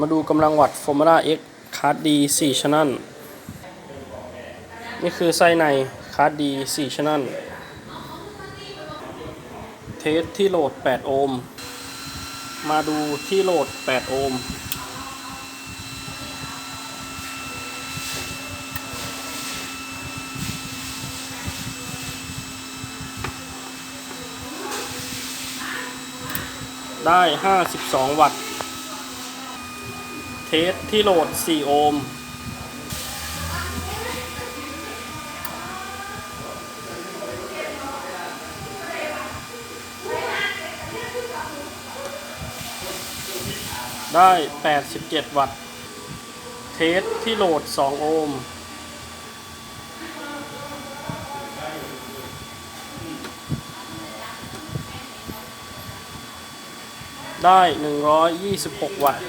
มาดูกำลังวัตต์ Formula X คาร์ดดี4 channel นี่คือไส้ในคาร์ดดี4 channel เทสที่โหลด 8 โอห์ม มาดูที่โหลด 8 โอห์ม ได้ 52 วัตต์ สที่โหลด 4 โอห์มได้ 87 วัตต์ เทสที่โหลด 2 โอห์มได้ 126 วัตต์